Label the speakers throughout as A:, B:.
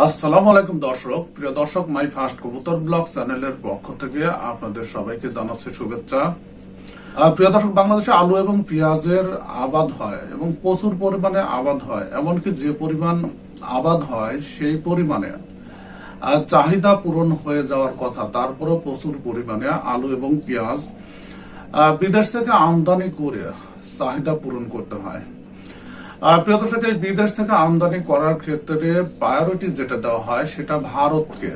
A: আসসালামু আলাইকুম দর্শক, প্রিয় দর্শক, মাই ফার্স্ট কবুতর ব্লগ চ্যানেলের পক্ষ থেকে আপনাদের সবাইকে জানাচ্ছি শুভেচ্ছা। প্রিয় দর্শক, বাংলাদেশে আলু এবং পেঁয়াজের আবাদ হয় এবং প্রচুর পরিমাণে আবাদ হয়, এমনকি যে পরিমাণ আবাদ হয় সেই পরিমাণে চাহিদা পূরণ হয়ে যাওয়ার কথা। তারপরেও প্রচুর পরিমাণে আলু এবং পেঁয়াজ বিদেশ থেকে আমদানি করে চাহিদা পূরণ করতে হয়। প্রিয় দর্শক, এই বিদেশ থেকে আমদানি করার ক্ষেত্রে প্রায়োরিটি যেটা দেওয়া হয় সেটা ভারতকে।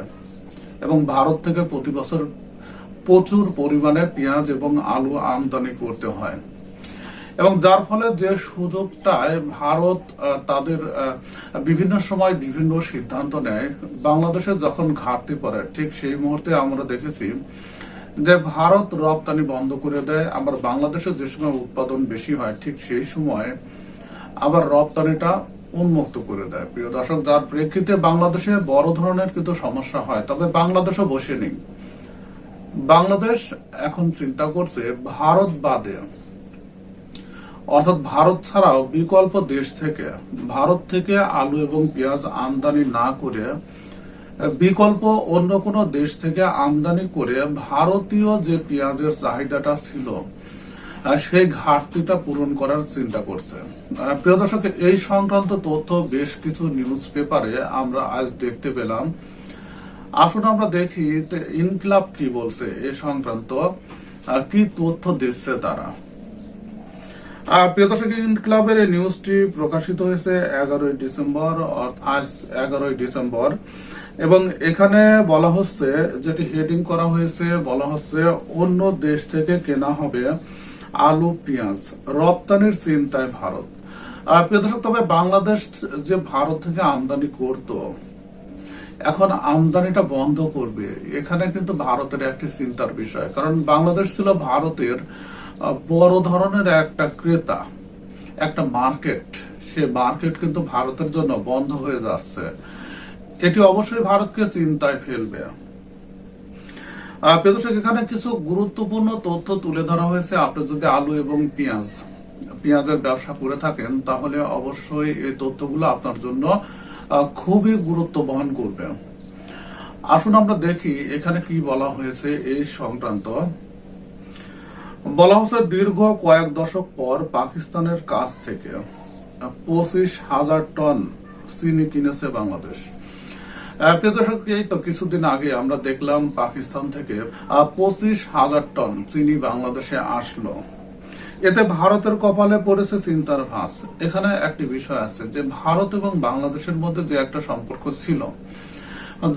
A: এবং ভারত থেকে প্রতি বছর প্রচুর পরিমাণে পেঁয়াজ এবং আলু আমদানি করতে হয়। এবং যার ফলে যে সুযোগটায় ভারত তাদের বিভিন্ন সময় বিভিন্ন সিদ্ধান্ত নেয়। বাংলাদেশে যখন ঘাটতি পড়ে, ঠিক সেই মুহূর্তে আমরা দেখেছি যে ভারত রপ্তানি বন্ধ করে দেয়। আবার বাংলাদেশে যে সময় উৎপাদন বেশি হয়, ঠিক সেই সময় আবার রপ্তানিটা উন্মুক্ত করে দেয়। প্রিয় দর্শক, যার প্রেক্ষিতে বাংলাদেশে বড় ধরনের কিন্তু সমস্যা হয়, তবে বাংলাদেশও বসে নেই। বাংলাদেশ এখন চিন্তা করছে, ভারত বাদে, অর্থাৎ ভারত ছাড়াও বিকল্প দেশ থেকে, ভারত থেকে আলু এবং পেঁয়াজ আমদানি না করে, বিকল্প অন্য কোনো দেশ থেকে আমদানি করে ভারতীয় যে পেঁয়াজের চাহিদাটা ছিল সেই ঘাটতিটা পূরণ করার চিন্তা করছে। প্রিয় দর্শক, এই সংক্রান্ত তথ্য বেশ কিছু নিউজ পেপারে আমরা আজ দেখতে পেলাম। আসুন আমরা দেখি ইনকলাব কি বলছে এ সংক্রান্ত কি তথ্য দিচ্ছে তারা। প্রিয় দর্শক, ইনকলাবের নিউজটি প্রকাশিত হয়েছে এগারোই ডিসেম্বর আজ এগারোই ডিসেম্বর। এবং এখানে বলা হচ্ছে, যেটি হেডিং করা হয়েছে, বলা হচ্ছে, অন্য দেশ থেকে কেনা হবে আলু, পেঁয়াজ। রপ্তানির চিন্তায় ভারত। দর্শক, তবে বাংলাদেশ যে ভারত থেকে আমদানি করতো, এখন আমদানিটা বন্ধ করবে, এখানে কিন্তু ভারতের একটি চিন্তার বিষয়। কারণ বাংলাদেশ ছিল ভারতের বড় ধরনের একটা ক্রেতা, একটা মার্কেট। সে মার্কেট কিন্তু ভারতের জন্য বন্ধ হয়ে যাচ্ছে। এটি অবশ্যই ভারতকে চিন্তায় ফেলবে। আহ, প্রিয় দর্শক, এখানে কিছু গুরুত্বপূর্ণ তথ্য তুলে ধরা হয়েছে। আপনি যদি আলু এবং পেঁয়াজ পেঁয়াজের ব্যবসা করে থাকেন তাহলে অবশ্যই এই তথ্যগুলো আপনার জন্য খুবই গুরুত্ব বহন করবে। আসুন আমরা দেখি এখানে কি বলা হয়েছে এই সংক্রান্ত। বলা হচ্ছে দীর্ঘ কয়েক দশক পর পাকিস্তানের কাছ থেকে পঁচিশ হাজার টন চিনি কিনেছে বাংলাদেশ। আহ, প্রিয় দর্শক এই তো কিছুদিন আগে আমরা দেখলাম পাকিস্তান থেকে পঁচিশ হাজার টন চিনি বাংলাদেশে আসলো। এতে ভারতের কপালে পড়েছে চিন্তার এখানে একটি বিষয় আছে যে ভারত এবং বাংলাদেশের মধ্যে যে একটা সম্পর্ক ছিল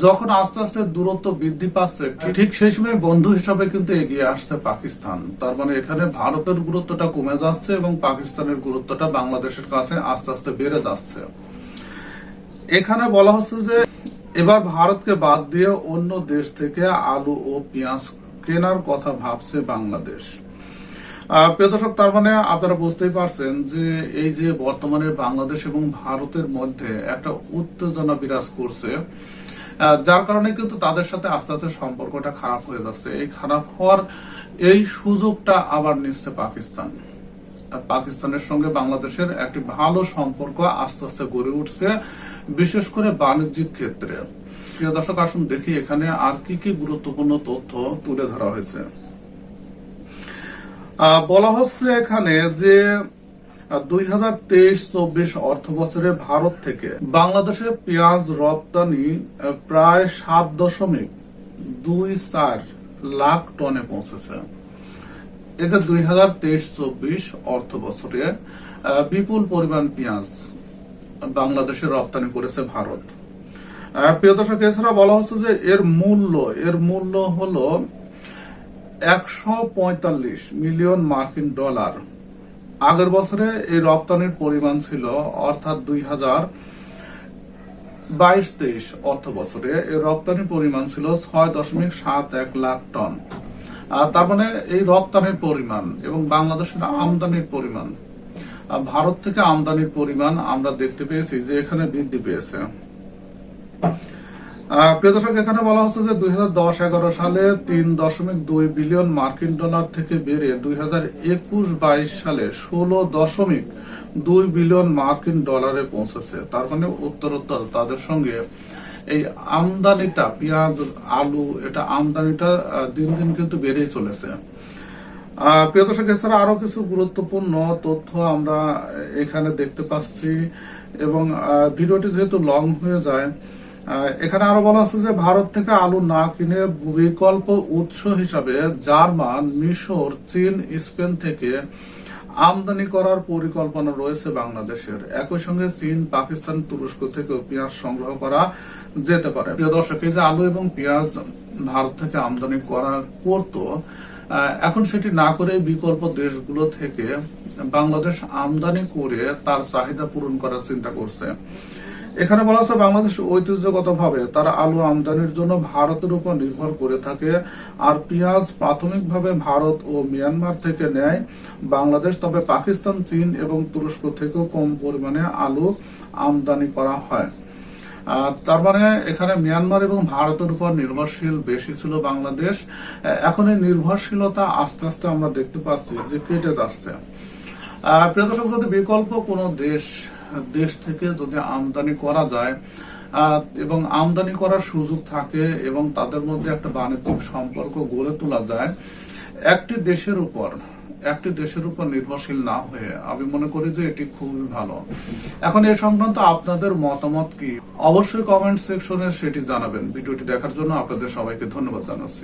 A: যখন আস্তে আস্তে দূরত্ব বৃদ্ধি পাচ্ছে ঠিক সেই সময় বন্ধু হিসাবে কিন্তু এগিয়ে আসছে পাকিস্তান। তার মানে এখানে ভারতের গুরুত্বটা কমে যাচ্ছে এবং পাকিস্তানের গুরুত্বটা বাংলাদেশের কাছে আস্তে আস্তে বেড়ে যাচ্ছে। এখানে বলা হচ্ছে যে এবার ভারতকে বাদ দিয়ে অন্য দেশ থেকে আলু ও পেঁয়াজ কেনার কথা ভাবছে বাংলাদেশ। প্রিয় তার মানে আপনারা বুঝতেই পারছেন যে এই যে বর্তমানে বাংলাদেশ এবং ভারতের মধ্যে একটা উত্তেজনা বিরাজ করছে যার কারণে কিন্তু তাদের সাথে আস্তে আস্তে সম্পর্কটা খারাপ হয়ে যাচ্ছে। এই খারাপ হওয়ার এই সুযোগটা আবার নিচ্ছে পাকিস্তান। পাকিস্তানের সঙ্গে বাংলাদেশের একটি ভালো সম্পর্ক আস্তে আস্তে গড়ে উঠছে, বিশেষ করে বাণিজ্যিক ক্ষেত্রে। প্রিয় দর্শক, আসুন দেখি এখানে আর কি কি গুরুত্বপূর্ণ তথ্য তুলে ধরা হয়েছে। বলা হচ্ছে এখানে যে দুই হাজার তেইশ চব্বিশ অর্থ বছরে ভারত থেকে বাংলাদেশে পেঁয়াজ রপ্তানি প্রায় সাত দশমিক দুই চার লাখ টনে পৌঁছেছে। এই দুই হাজার তেইশ চব্বিশ অর্থ বছরে বিপুল পরিমাণ পেঁয়াজ বাংলাদেশে রপ্তানি করেছে ভারত। প্রিয় দর্শক, এছাড়া বলা হচ্ছে যে এর মূল্য এর মূল্য হলো একশো মিলিয়ন মার্কিন ডলার। আগের বছরে এই রপ্তানির পরিমাণ ছিল অর্থাৎ দুই হাজার বাইশ তেইশ অর্থ বছরে। এই রপ্তানির পরিমাণ ছিল ছয় দশমিক সাত এক লাখ টন। তার মানে এই রপ্তানির পরিমাণ এবং বাংলাদেশের আমদানির পরিমাণ। ভারত থেকে আমদানির পরিমাণ আমরা দেখতে পেয়েছি যে এখানে বৃদ্ধি পেয়েছে। প্রিয় দর্শক, এখানে বলা হচ্ছে যে দুই হাজার দশ এগারো সালে তিন দশমিক দুই বিলিয়ন মার্কিন ডলার থেকে বেড়ে দুই হাজার একুশ বাইশ সালে ষোলো দশমিক দুই বিলিয়ন মার্কিন ডলারে পৌঁছেছে। তার মানে উত্তরোত্তর তাদের সঙ্গে এই আমদানিটা, পেঁয়াজ, আলু, এটা আমদানিটা দিন দিন কিন্তু বেড়েই চলেছে। প্রিয় দর্শক, এছাড়া আরও কিছু গুরুত্বপূর্ণ তথ্য আমরা এখানে দেখতে পাচ্ছি এবং ভিডিওটি যেহেতু লং হয়ে যায় এখানে আরও বলা হচ্ছে যে ভারত থেকে আলু না কিনে বিকল্প উৎস হিসাবে জার্মান, মিশর, চীন, স্পেন থেকে আমদানি করার পরিকল্পনা রয়েছে বাংলাদেশের। একই সঙ্গে চীন, পাকিস্তান, তুরস্ক থেকেও পেঁয়াজ সংগ্রহ করা যেতে পারে। প্রিয় দর্শক, এই যে আলু এবং পেঁয়াজ ভারত থেকে আমদানি করা করতো এখন সেটি না করে বিকল্প দেশগুলো থেকে বাংলাদেশ আমদানি করে তার চাহিদা পূরণ করার চিন্তা করছে। এখানে বলা হচ্ছে বাংলাদেশ ঐতিহ্যগতভাবে তারা আলু আমদানির জন্য ভারতের উপর নির্ভর করে থাকে। আর পেঁয়াজ প্রাথমিকভাবে ভারত ও মিয়ানমার থেকে নেয়। বাংলাদেশ, তবে পাকিস্তান, চীন এবং তুরস্ক থেকেও কম পরিমাণে আলু আমদানি করা হয়। তার মানে এখানে মিয়ানমার এবং ভারতের উপর নির্ভরশীল বেশি ছিল বাংলাদেশ। এখন এই নির্ভরশীলতা আস্তে আস্তে আমরা দেখতে পাচ্ছি যে কেটে যাচ্ছে। প্রিয় দর্শক যদি বিকল্প কোনো দেশ দেশ থেকে যদি আমদানি করা যায় এবং আমদানি করার সুযোগ থাকে এবং তাদের মধ্যে একটা বাণিজ্যিক সম্পর্ক গড়ে তোলা যায়, একটি দেশের উপর, একটি দেশের উপর নির্ভরশীল না হয়ে আমি মনে করি যে এটি খুবই ভালো। এখন এ সংক্রান্ত আপনাদের মতামত কি? অবশ্যই কমেন্ট সেকশনে সেটি জানাবেন। ভিডিওটি দেখার জন্য আপনাদের সবাইকে ধন্যবাদ জানাচ্ছি।